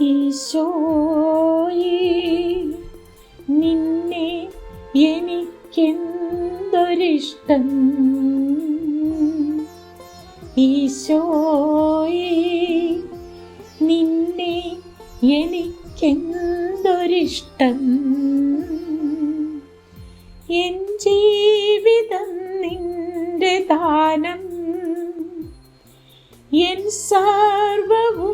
ഈശോയേ നിന്നെ എനിക്കെന്തൊരിഷ്ടം? ഈശോയേ നിന്നെ എനിക്കെന്തൊരിഷ്ടം? എൻ ജീവിതം നിന്റെ ദാനം എൻ സർവവും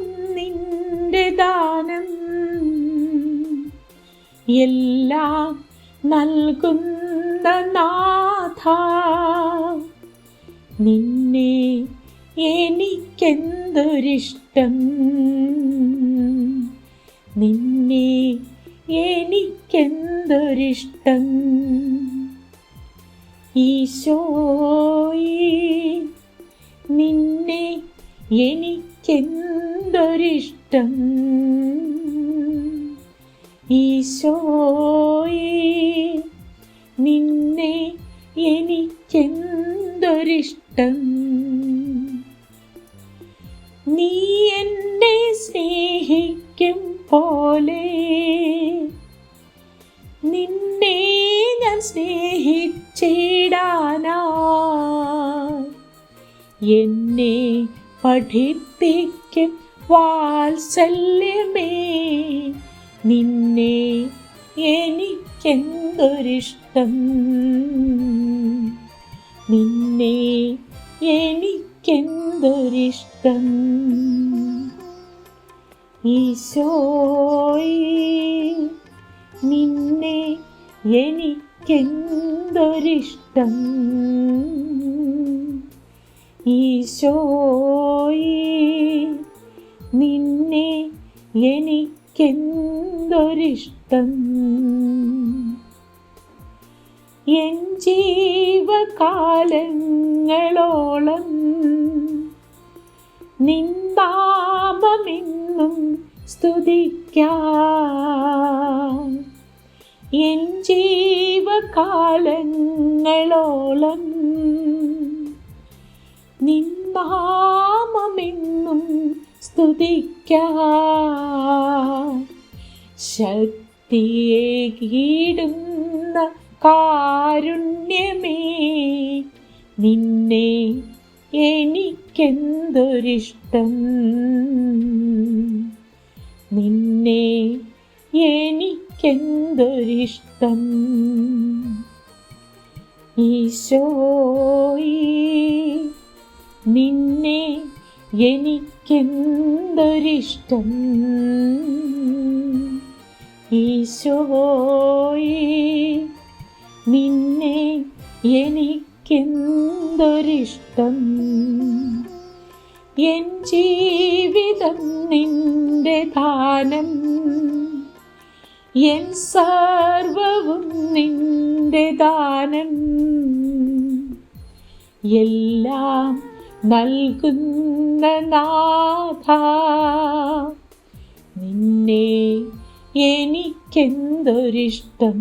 എല്ലാം നൽകുന്ന നാഥ. നിന്നെ എനിക്കെന്തൊരിഷ്ടം? നിന്നെ എനിക്കെന്തൊരിഷ്ടം? ഈശോയി നിന്നെ എനിക്കെന്തൊരിഷ്ടം? ഈശോയേ നിന്നെ എനിക്കെന്തൊരിഷ്ടം? നീ എന്നെ സ്നേഹിക്കും പോലെ. നിന്നെ ഞാൻ സ്നേഹിച്ചിടാനാ. എന്നെ പഠിപ്പിക്കും വാത്സല്യമേ. നിന്നെ എനിക്കെന്തൊരിഷ്ടം? നിന്നെ എനിക്കെന്തൊരിഷ്ടം? ഈശോയി നിന്നെ എനിക്കെന്തൊരിഷ്ടം? ഈശോയി നിന്നെ എനിക്കെന്തൊരിഷ്ടം? എൻ ജീവകാലങ്ങളോളം നിന്താപമെന്നും സ്തുതിക്കാം. എൻ ജീവകാലങ്ങളോളം സ്തുതിക്കാം. ശക്തിയെ കീടുന്ന കാരുണ്യമേ നിന്നെ എനിക്കെന്തൊരിഷ്ടം? നിന്നെ എനിക്കെന്തൊരിഷ്ടം? ഈശോയി നിന്നെ എനിക്കെന്തൊരിഷ്ടം? ഈശോയേ നിന്നെ എനിക്കെന്തൊരിഷ്ടം? എൻ ജീവിതം നിന്റെ ദാനം. എൻ സർവവും നിന്റെ ദാനം. എല്ലാം നൽകുന്ന നാഥ നിന്നെ എനിക്കെന്തൊരിഷ്ടം?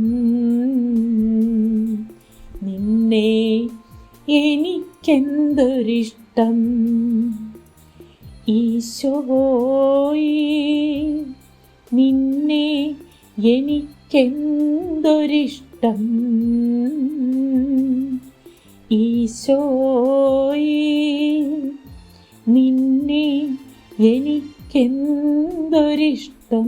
നിന്നെ എനിക്കെന്തൊരിഷ്ടം? ഈശോയി നിന്നെ എനിക്കെന്തൊരിഷ്ടം? ഈശോയേ എനിക്കെന്തൊരിഷ്ടം?